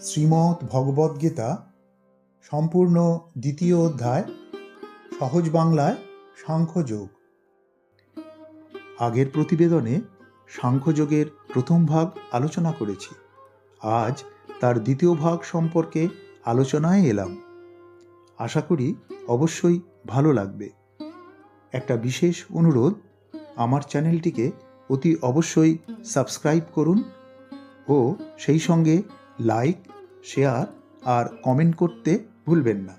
শ্রীমদ্ ভগবদ্গীতা সম্পূর্ণ দ্বিতীয় অধ্যায়, সহজ বাংলায় সাংখ্যযোগ। আগের প্রতিবেদনে সাংখ্যযোগের প্রথম ভাগ আলোচনা করেছি। আজ তার দ্বিতীয় ভাগ সম্পর্কে আলোচনায় এলাম। আশা করি অবশ্যই ভালো লাগবে। একটা বিশেষ অনুরোধ, আমার চ্যানেলটিকে অতি অবশ্যই সাবস্ক্রাইব করুন ও সেই সঙ্গে লাইক, শেয়ার আর কমেন্ট করতে ভুলবেন না।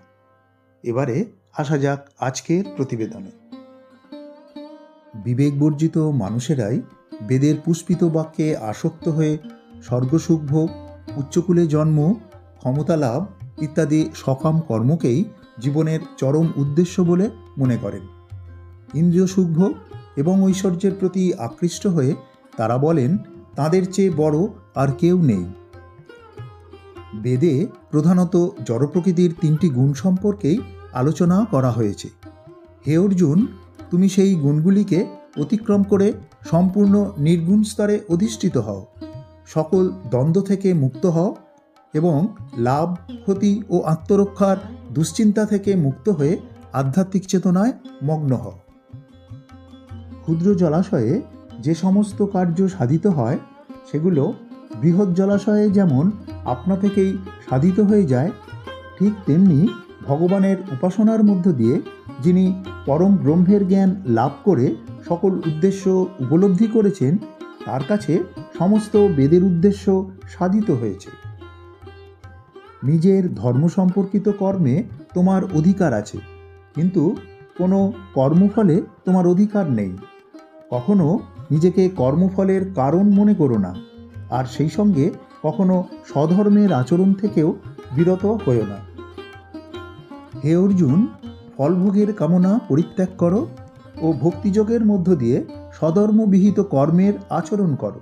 এবারে আসা যাক আজকের প্রতিবেদনে। বিবেকবর্জিত মানুষেরাই বেদের পুষ্পিত বাক্যে আসক্ত হয়ে স্বর্গসুখ ভোগ উচ্চকুলে জন্ম, ক্ষমতা লাভ ইত্যাদি সকাম কর্মকেই জীবনের চরম উদ্দেশ্য বলে মনে করেন। ইন্দ্রিয় সুখভোগ এবং ঐশ্বর্যের প্রতি আকৃষ্ট হয়ে তারা বলেন, তাদের চেয়ে বড় আর কেউ নেই। বেদে প্রধানত জড়প্রকৃতির তিনটি গুণ সম্পর্কেই আলোচনা করা হয়েছে। হে অর্জুন, তুমি সেই গুণগুলিকে অতিক্রম করে সম্পূর্ণ নির্গুণ স্তরে অধিষ্ঠিত হও। সকল দ্বন্দ্ব থেকে মুক্ত হও এবং লাভ, ক্ষতি ও আত্মরক্ষার দুশ্চিন্তা থেকে মুক্ত হয়ে আধ্যাত্মিক চেতনায় মগ্ন হও। ক্ষুদ্র জলাশয়ে যে সমস্ত কার্য সাধিত হয়, সেগুলো বৃহৎ জলাশয়ে যেমন আপনা থেকেই সাধিত হয়ে যায়, ঠিক তেমনি ভগবানের উপাসনার মধ্য দিয়ে যিনি পরম ব্রহ্মের জ্ঞান লাভ করে সকল উদ্দেশ্য উপলব্ধি করেছেন, তার কাছে সমস্ত বেদের উদ্দেশ্য সাধিত হয়েছে। নিজের ধর্ম সম্পর্কিত কর্মে তোমার অধিকার আছে, কিন্তু কোনো কর্মফলে তোমার অধিকার নেই। কখনো নিজেকে কর্মফলের কারণ মনে করো না, আর সেই সঙ্গে কখনো স্বধর্মের আচরণ থেকেও বিরত হয়েও না। হে অর্জুন, ফলভোগের কামনা পরিত্যাগ করো ও ভক্তিযোগের মধ্য দিয়ে সধর্মবিহিত কর্মের আচরণ করো।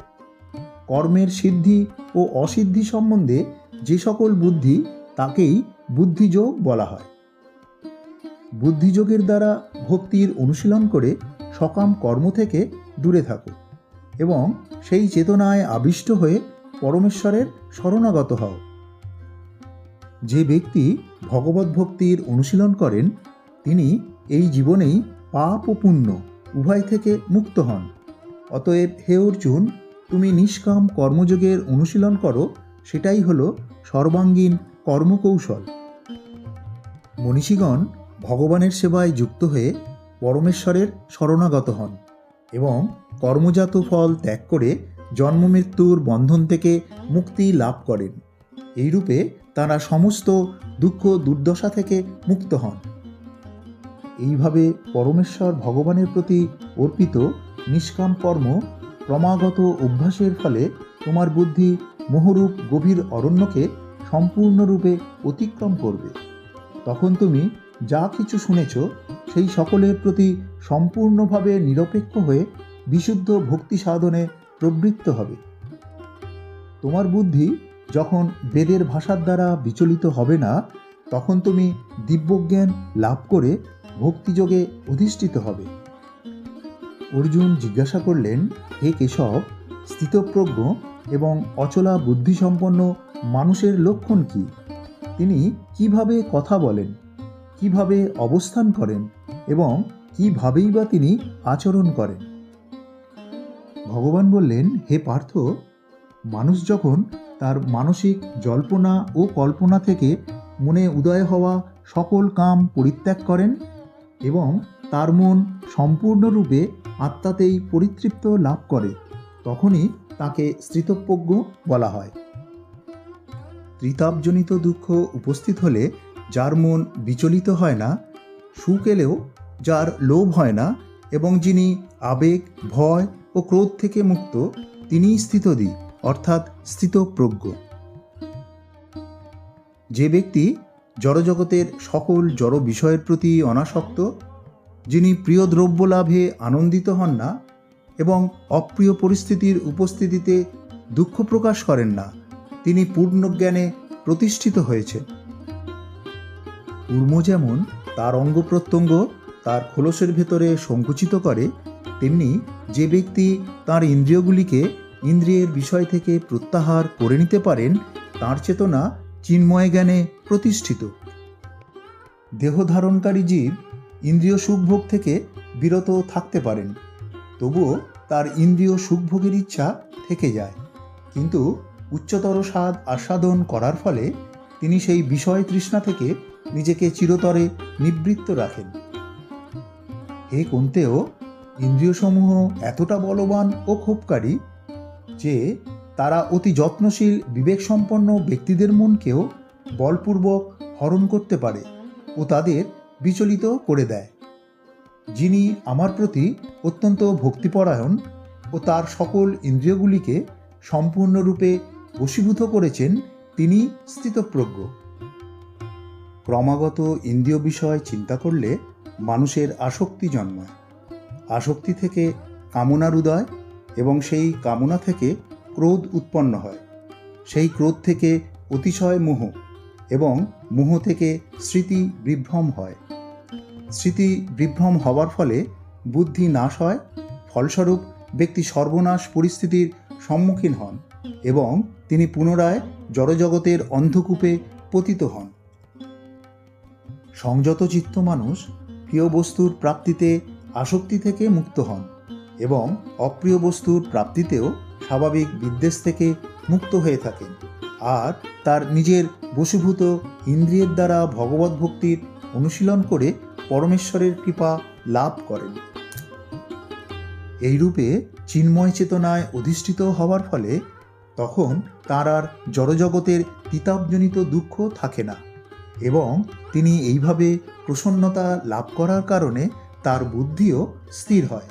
কর্মের সিদ্ধি ও অসিদ্ধি সম্বন্ধে যে সকল বুদ্ধি, তাকেই বুদ্ধিযোগ বলা হয়। বুদ্ধিযোগের দ্বারা ভক্তির অনুশীলন করে সকাম কর্ম থেকে দূরে থাকো এবং সেই চেতনায় আবিষ্ট হয়ে পরমেশ্বরের শরণাগত হও। যে ব্যক্তি ভগবত ভক্তির অনুশীলন করেন, তিনি এই জীবনেই পাপ ও পুণ্য উভয় থেকে মুক্ত হন। অতএব হে অর্জুন, তুমি নিষ্কাম কর্মযোগের অনুশীলন করো, সেটাই হলো সর্বাঙ্গীন কর্মকৌশল। মনীষীগণ ভগবানের সেবায় যুক্ত হয়ে পরমেশ্বরের শরণাগত হন এবং কর্মজাত ফল ত্যাগ করে জন্মমৃত্যুর বন্ধন থেকে মুক্তি লাভ করেন। এইরূপে তারা সমস্ত দুঃখ দুর্দশা থেকে মুক্ত হন। এইভাবে পরমেশ্বর ভগবানের প্রতি অর্পিত নিষ্কাম কর্ম ক্রমাগত অভ্যাসের ফলে তোমার বুদ্ধি মোহরূপ গভীর অরণ্যকে সম্পূর্ণরূপে অতিক্রম করবে। তখন তুমি যা কিছু শুনেছ, সেই সকলের প্রতি সম্পূর্ণভাবে নিরপেক্ষ হয়ে বিশুদ্ধ ভক্তি সাধনে প্রবৃত্ত হবে। তোমার বুদ্ধি যখন বেদের ভাষার দ্বারা বিচলিত হবে না, তখন তুমি দিব্যজ্ঞান লাভ করে ভক্তিযোগে অধিষ্ঠিত হবে। অর্জুন জিজ্ঞাসা করলেন, হে কেশব, স্থিতপ্রজ্ঞ এবং অচলা বুদ্ধিসম্পন্ন মানুষের লক্ষণ কি? তিনি কীভাবে কথা বলেন, কীভাবে অবস্থান করেন এবং কিভাবেই বা তিনি আচরণ করেন? ভগবান বললেন, হে পার্থ, মানুষ যখন তার মানসিক জল্পনা ও কল্পনা থেকে মনে উদয় হওয়া সকল কাম পরিত্যাগ করেন এবং তার মন সম্পূর্ণরূপে আত্মাতেই পরিতৃপ্ত লাভ করে, তখনই তাকে স্থিতপ্রজ্ঞ বলা হয়। ত্রিতাপজনিত দুঃখ উপস্থিত হলে যার মন বিচলিত হয় না, সুখ এলেও যার লোভ হয় না এবং যিনি আবেগ, ভয় ও ক্রোধ থেকে মুক্ত, তিনিই স্থিতদি, অর্থাৎ স্থিতপ্রজ্ঞ। যে ব্যক্তি জড়জগতের সকল জড় বিষয়ের প্রতি অনাসক্ত, যিনি প্রিয় দ্রব্য লাভে আনন্দিত হন না এবং অপ্রিয় পরিস্থিতির উপস্থিতিতে দুঃখ প্রকাশ করেন না, তিনি পূর্ণ জ্ঞানে প্রতিষ্ঠিত হয়েছে উর্ম যেমন তার অঙ্গ প্রত্যঙ্গ তার খোলসের ভেতরে সংকুচিত করে, তেমনি যে ব্যক্তি তার ইন্দ্রিয়গুলিকে ইন্দ্রিয়ের বিষয় থেকে প্রত্যাহার করে নিতে পারেন, তাঁর চেতনা চিন্ময় জ্ঞানে প্রতিষ্ঠিত। দেহধারণকারী জীব ইন্দ্রিয় সুখভোগ থেকে বিরত থাকতে পারেন, তবুও তার ইন্দ্রিয় সুখভোগের ইচ্ছা থেকে যায়। কিন্তু উচ্চতর স্বাদ আস্বাদন করার ফলে তিনি সেই বিষয় তৃষ্ণা থেকে নিজেকে চিরতরে নিবৃত্ত রাখেন। হে কুন্তেও ইন্দ্রিয়সমূহ এতটা বলবান ও ক্ষোভকারী যে তারা অতি যত্নশীল, বিবেকসম্পন্ন ব্যক্তিদের মনকেও বলপূর্বক হরণ করতে পারে ও তাদের বিচলিত করে দেয়। যিনি আমার প্রতি অত্যন্ত ভক্তিপরায়ণ ও তার সকল ইন্দ্রিয়গুলিকে সম্পূর্ণরূপে বশীভূত করেছেন, তিনি স্থিতপ্রজ্ঞ। ক্রমাগত ইন্দ্রিয় বিষয় চিন্তা করলে মানুষের আসক্তি জন্মায়। আসক্তি থেকে কামনার উদয় এবং সেই কামনা থেকে ক্রোধ উৎপন্ন হয়। সেই ক্রোধ থেকে অতিশয় মোহ এবং মোহ থেকে স্মৃতি বিভ্রম হয়। স্মৃতি বিভ্রম হওয়ার ফলে বুদ্ধি নাশ হয়, ফলস্বরূপ ব্যক্তি সর্বনাশ পরিস্থিতির সম্মুখীন হন এবং তিনি পুনরায় জড়জগতের অন্ধকূপে পতিত হন। সংযত চিত্ত মানুষ প্রিয় বস্তুর প্রাপ্তিতে আসক্তি থেকে মুক্ত হন এবং অপ্রিয় বস্তুর প্রাপ্তিতেও স্বাভাবিক বিদ্বেষ থেকে মুক্ত হয়ে থাকেন। আর তার নিজের বশীভূত ইন্দ্রিয়ের দ্বারা ভগবত ভক্তির অনুশীলন করে পরমেশ্বরের কৃপা লাভ করেন। এইরূপে চিন্ময় চেতনায় অধিষ্ঠিত হওয়ার ফলে তখন তার আর জড়জগতের তিতাবজনিত দুঃখ থাকে না এবং তিনি এইভাবে প্রসন্নতা লাভ করার কারণে তার বুদ্ধিও স্থির হয়।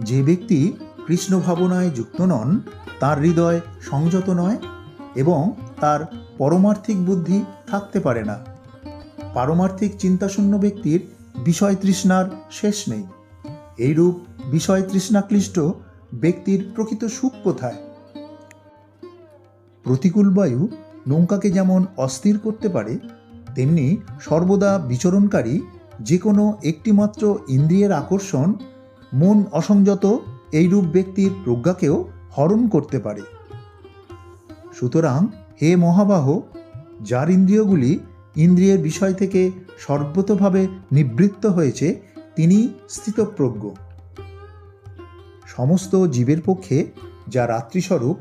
যে ব্যক্তি কৃষ্ণ ভাবনায় যুক্ত নন, তার হৃদয় সংযত নয় এবং তার পরমার্থিক বুদ্ধি থাকতে পারে না। পারমার্থিক চিন্তাশূন্য ব্যক্তির বিষয় তৃষ্ণার শেষ নেই। এইরূপ বিষয় তৃষ্ণাক্লিষ্ট ব্যক্তির প্রকৃত সুখ কোথায়? প্রতিকূল বায়ু নৌকাকে যেমন অস্থির করতে পারে, তেমনি সর্বদা বিচরণকারী যে কোনো একটিমাত্র ইন্দ্রিয়ের আকর্ষণ, মন অসংযত, এইরূপ ব্যক্তির প্রজ্ঞাকেও হরণ করতে পারে। সুতরাং হে মহাবাহ, যার ইন্দ্রিয়গুলি ইন্দ্রিয়ের বিষয় থেকে সর্বতভাবে নিবৃত্ত হয়েছে, তিনি স্থিতপ্রজ্ঞ। সমস্ত জীবের পক্ষে যা রাত্রিস্বরূপ,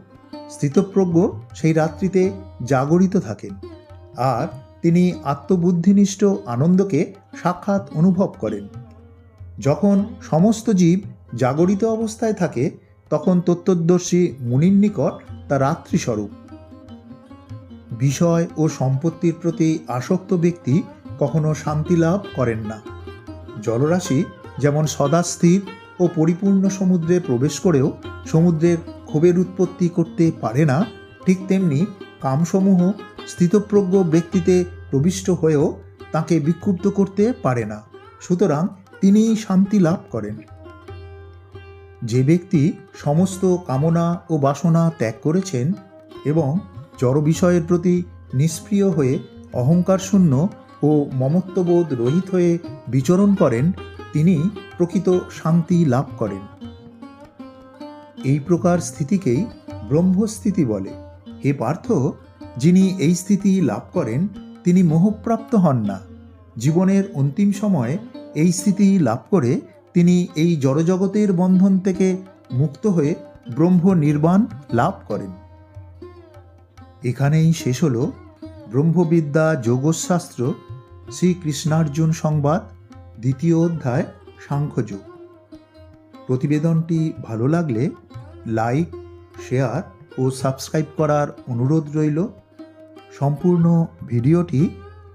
স্থিতপ্রজ্ঞ সেই রাত্রিতে জাগরিত থাকেন। আর তিনি আত্মবুদ্ধিনিষ্ঠ আনন্দকে সাক্ষাৎ অনুভব করেন। যখন সমস্ত জীব জাগরিত অবস্থায় থাকে, তখন তত্ত্বদর্শী মুনির নিকট তা রাত্রিস্বরূপ। বিষয় ও সম্পত্তির প্রতি আসক্ত ব্যক্তি কখনো শান্তি লাভ করেন না। জলরাশি যেমন সদাস্থির ও পরিপূর্ণ সমুদ্রে প্রবেশ করেও সমুদ্রের ক্ষোভের উৎপত্তি করতে পারে না, ঠিক তেমনি কামসমূহ স্থিতপ্রজ্ঞ ব্যক্তিতে প্রবিষ্ট হয়েও তাকে বিক্ষুব্ধ করতে পারে না। সুতরাং তিনি শান্তি লাভ করেন। যে ব্যক্তি সমস্ত কামনা ও বাসনা ত্যাগ করেছেন এবং জড় বিষয়ের প্রতি নিষ্প্রিয় হয়ে অহংকার শূন্য ও মমত্ববোধ রহিত হয়ে বিচরণ করেন, তিনি প্রকৃত শান্তি লাভ করেন। এই প্রকার স্থিতিকেই ব্রহ্মস্থিতি বলে। হে পার্থ যিনি এই স্থিতি লাভ করেন, তিনি মোহপ্রাপ্ত হন না। জীবনের অন্তিম সময়ে এই স্থিতি লাভ করে তিনি এই জড়জগতের বন্ধন থেকে মুক্ত হয়ে ব্রহ্ম নির্বাণ লাভ করেন। এখানেই শেষ হল ব্রহ্মবিদ্যা যোগশাস্ত্র শ্রীকৃষ্ণার্জুন সংবাদ, দ্বিতীয় অধ্যায়, সাংখ্যযোগ। প্রতিবেদনটি ভালো লাগলে লাইক, শেয়ার ও সাবস্ক্রাইব করার অনুরোধ রইল। সম্পূর্ণ ভিডিওটি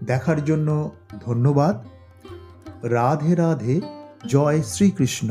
দেখার জন্য ধন্যবাদ। রাধে রাধে জয় শ্রীকৃষ্ণ।